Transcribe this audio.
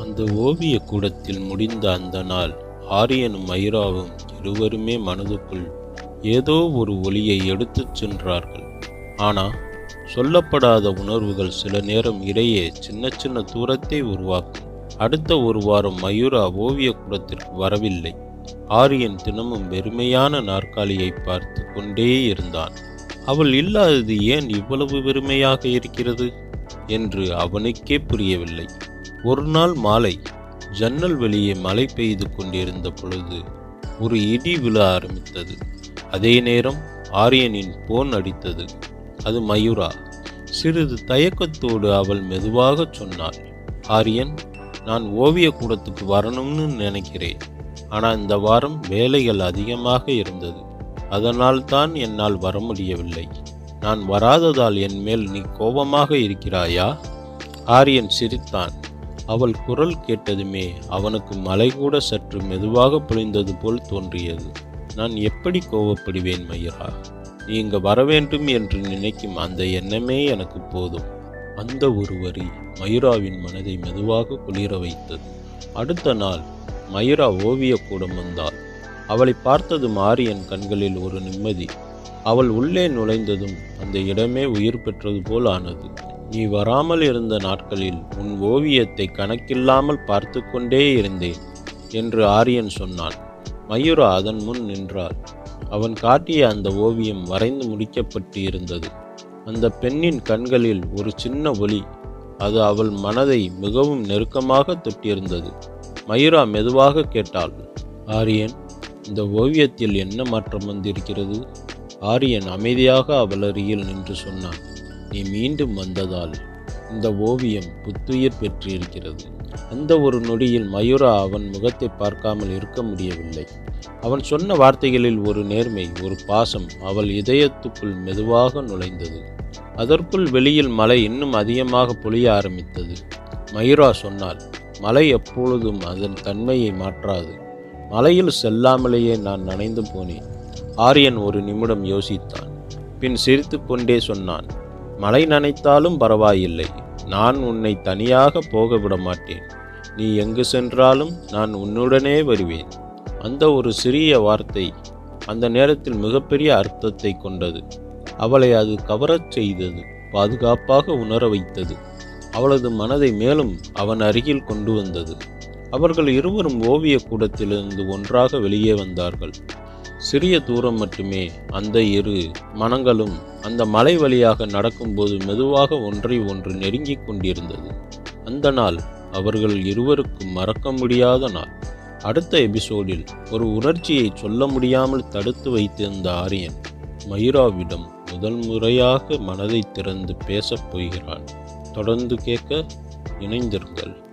அந்த ஓவிய கூடத்தில் முடிந்த அந்த நாள் ஆரியனும் மயிராவும் இருவருமே மனதுக்குள் ஏதோ ஒரு ஒளியை எடுத்துச் சென்றார்கள். ஆனால் சொல்லப்படாத உணர்வுகள் சில நேரம் இடையே சின்ன சின்ன தூரத்தை உருவாக்கும். அடுத்த ஒரு வாரம் மயூரா ஓவிய கூடத்திற்கு வரவில்லை. ஆரியன் தினமும் வெறுமையான நாற்காலியை பார்த்து கொண்டே இருந்தான். அவள் இல்லாதது ஏன் இவ்வளவு வெறுமையாக இருக்கிறது? என்று அவனுக்கே புரியவில்லை. ஒரு நாள் மாலை ஜன்னல் வெளியே மழை பெய்து கொண்டிருந்த பொழுது ஒரு இடி விழ ஆரம்பித்தது. அதே நேரம் ஆரியனின் போன் அடித்தது. அது மயூரா. சிறிது தயக்கத்தோடு அவள் மெதுவாக சொன்னாள் ஆரியன் நான் ஓவிய கூடத்துக்கு வரணும்னு நினைக்கிறேன். ஆனால் இந்த வாரம் வேலைகள் அதிகமாக இருந்தது. அதனால் தான் என்னால் வர முடியவில்லை. நான் வராததால் என் மேல் நீ கோபமாக இருக்கிறாயா? ஆரியன் சிரித்தான். அவள் குரல் கேட்டதுமே அவனுக்கு மலை கூட சற்று மெதுவாக பொழிந்தது போல் தோன்றியது. நான் எப்படி கோவப்படுவேன் மயிரா நீ வரவேண்டும் என்று நினைக்கும் அந்த எண்ணமே எனக்கு போதும். அந்த ஒரு வரி மயூராவின் மனதை மெதுவாக குளிர வைத்தது. அடுத்த நாள் மயூரா ஓவிய கூடம் வந்தாள். அவளை பார்த்தது மாரியன் கண்களில் ஒரு நிம்மதி. அவள் உள்ளே நுழைந்ததும் அந்த இடமே உயிர் பெற்றது போல் ஆனது. நீ வராமல் இருந்த நாட்களில் உன் ஓவியத்தை கணக்கில்லாமல் பார்த்து கொண்டே இருந்தேன் என்று ஆரியன் சொன்னான். மயூரா அதன் முன் நின்றாள். அவன் காட்டிய அந்த ஓவியம் வரைந்து முடிக்கப்பட்டு இருந்தது அந்த பெண்ணின் கண்களில் ஒரு சின்ன ஒளி அது அவள் மனதை மிகவும் நெருக்கமாக தொட்டிருந்தது. மயூரா மெதுவாக கேட்டாள் ஆரியன் இந்த ஓவியத்தில் என்ன மாற்றம் வந்திருக்கிறது? ஆரியன் அமைதியாக அவள் அருகில் நின்று சொன்னான் நீ மீண்டும் வந்ததால் இந்த ஓவியம் புத்துயிர் பெற்றிருக்கிறது. அந்த ஒரு நொடியில் மயூரா அவன் முகத்தை பார்க்காமல் இருக்க முடியவில்லை. அவன் சொன்ன வார்த்தைகளில் ஒரு நேர்மை ஒரு பாசம் அவள் இதயத்துக்குள் மெதுவாக நுழைந்தது. அதற்குள் வெளியில் மழை இன்னும் அதிகமாக பொழிய ஆரம்பித்தது. மயூரா சொன்னாள் மழை எப்பொழுதும் அதன் தன்மையை மாற்றாது. மலையில் செல்லாமலேயே நான் நனைந்து போனேன். ஆரியன் ஒரு நிமிடம் யோசித்தான் பின் சிரித்துக்கொண்டே சொன்னான் மழை நனைத்தாலும் பரவாயில்லை. நான் உன்னை தனியாக போக விட மாட்டேன் நீ எங்கு சென்றாலும் நான் உன்னுடனே வருவேன். அந்த ஒரு சிறிய வார்த்தை அந்த நேரத்தில் மிகப்பெரிய அர்த்தத்தை கொண்டது. அவளை அது கவரச் செய்தது பாதுகாப்பாக உணர வைத்தது. அவளது மனதை மேலும் அவன் அருகில் கொண்டு வந்தது. அவர்கள் இருவரும் ஓவிய கூடத்திலிருந்து ஒன்றாக வெளியே வந்தார்கள். சிறிய தூரம் மட்டுமே அந்த இரு மனங்களும் அந்த மலை வழியாக நடக்கும்போது மெதுவாக ஒன்றை ஒன்று நெருங்கிக் கொண்டிருந்தது. அந்த நாள் அவர்கள் இருவருக்கும் மறக்க முடியாத நாள். அடுத்த எபிசோடில் ஒரு உணர்ச்சியை சொல்ல முடியாமல் தடுத்து வைத்திருந்த ஆரியன் மயூராவிடம் முதல் முறையாக மனதை திறந்து பேசப் போகிறான். தொடர்ந்து கேட்க இணைந்திருங்கள்.